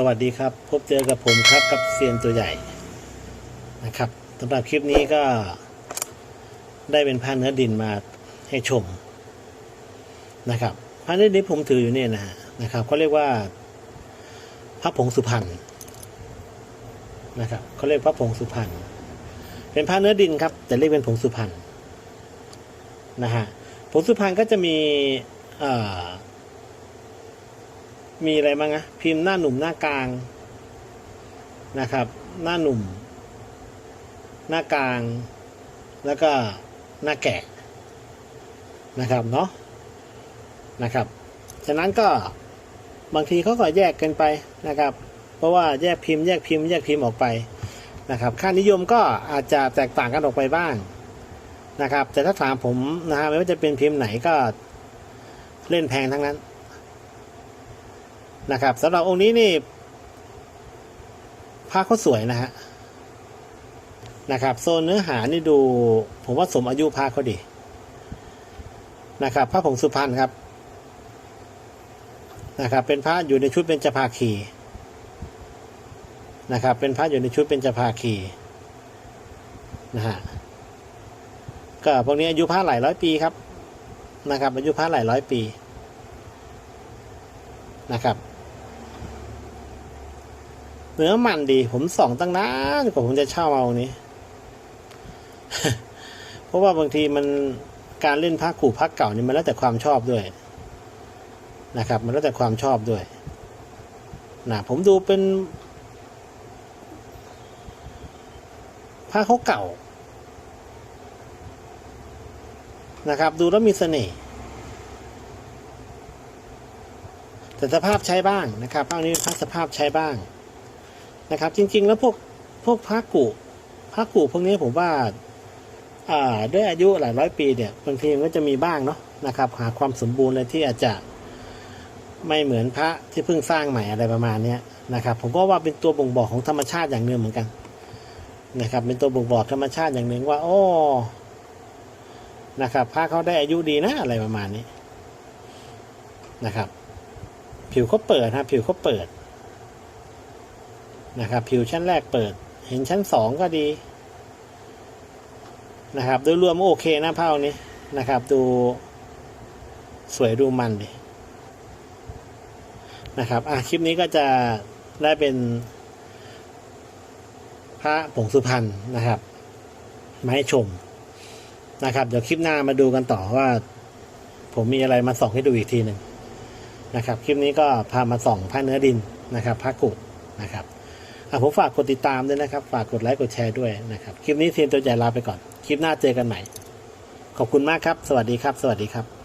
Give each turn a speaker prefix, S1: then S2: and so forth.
S1: สวัสดีครับ พบเจอกับผมครับกับเซียนตัวใหญ่นะครับสำหรับคลิปนี้ก็ ได้เป็นผ้าเนื้อดินมาให้ชมนะครับผ้าเนื้อดินผมถืออยู่เนี่ยนะนะครับเขาเรียกว่าพระผงสุพรรณนะครับเขาเรียกพระผงสุพรรณเป็นผ้าเนื้อดินครับ แต่เรียกเป็นผงสุพรรณนะฮะผงสุพรรณก็จะมีเอ่อ มีอะไรบ้างนะพิมพ์หน้าหนุ่มหน้ากลางนะครับ หน้าหนุ่ม หน้ากลาง แล้วก็หน้าแก่นะครับเนาะนะครับฉะนั้นก็บางทีเขาก็แยกกันไปนะครับ เพราะว่าแยกพิมพ์แยกพิมพ์แยกพิมพ์ออกไปนะครับ ค่านิยมก็อาจจะแตกต่างกันออกไปบ้างนะครับ แต่ถ้าถามผมนะฮะไม่ว่าจะเป็นพิมพ์ไหนก็เล่นแพงทั้งนั้น นะครับสำหรับองค์นี้นี่ผ้าเขาสวยนะฮะนะครับ โซนเนื้อหานี่ดู ผมว่าสมอายุผ้าเขาดีนะครับผ้าผงสุพรรณครับนะครับ เป็นผ้าอยู่ในชุดเป็นจภาคีนะครับ เป็นผ้าอยู่ในชุดเป็นจภาคีนะฮะก็พวกนี้อายุผ้าหลายร้อยปีครับนะครับ อายุผ้าหลายร้อยปีนะครับ เนื้อมันดี ผมส่องตั้งนานกว่าผมจะเช่าเอานี้ เพราะว่าบางทีมันการเล่นพักขู่พักเก่านี่มันแล้วแต่ความชอบด้วย นะครับ มันแล้วแต่ความชอบด้วยนะผมดูเป็นผ้าเขาเก่า นะครับ ดูแล้วมีเสน่ห์แต่สภาพใช้บ้างนะครับภาคนี้พักสภาพใช้บ้าง นะครับ จริง ๆ แล้วพวกพวกพักกุพักกุพวกนี้ผมว่าด้วยอายุหลายร้อยปีเนี่ยบางทีมันก็จะมีบ้างเนาะนะครับ หาความสมบูรณ์เลยที่อาจจะไม่เหมือนพระที่เพิ่งสร้างใหม่อะไรประมาณนี้นะครับ ผมก็ว่าเป็นตัวบ่งบอกของธรรมชาติอย่างหนึ่งเหมือนกันนะครับ เป็นตัวบ่งบอกธรรมชาติอย่างหนึ่งว่า โอ้นะครับพระเขาได้อายุดีนะอะไรประมาณนี้นะครับ ผิวเขาเปิดนะผิวเขาเปิด นะครับ ผิวชั้นแรกเปิด เห็นชั้นสองก็ดี นะครับ โดยรวมโอเคนะเผ้านี้นะครับ ดูสวยดูมันดีนะครับ อะคลิปนี้ก็จะได้เป็น พระผงสุพรรณนะครับมาให้ชมนะครับ เดี๋ยวคลิปหน้ามาดูกันต่อว่า ผมมีอะไรมาส่องให้ดูอีกทีหนึ่งนะครับ คลิปนี้ก็พามาส่องผ้าเนื้อดินนะครับผ้ากุดนะครับ ผมฝากกดติดตามด้วยนะครับ ฝากกดไลค์กดแชร์ด้วยนะครับ คลิปนี้เทียนตัวใหญ่ลาไปก่อน คลิปหน้าเจอกันใหม่ ขอบคุณมากครับ สวัสดีครับ สวัสดีครับ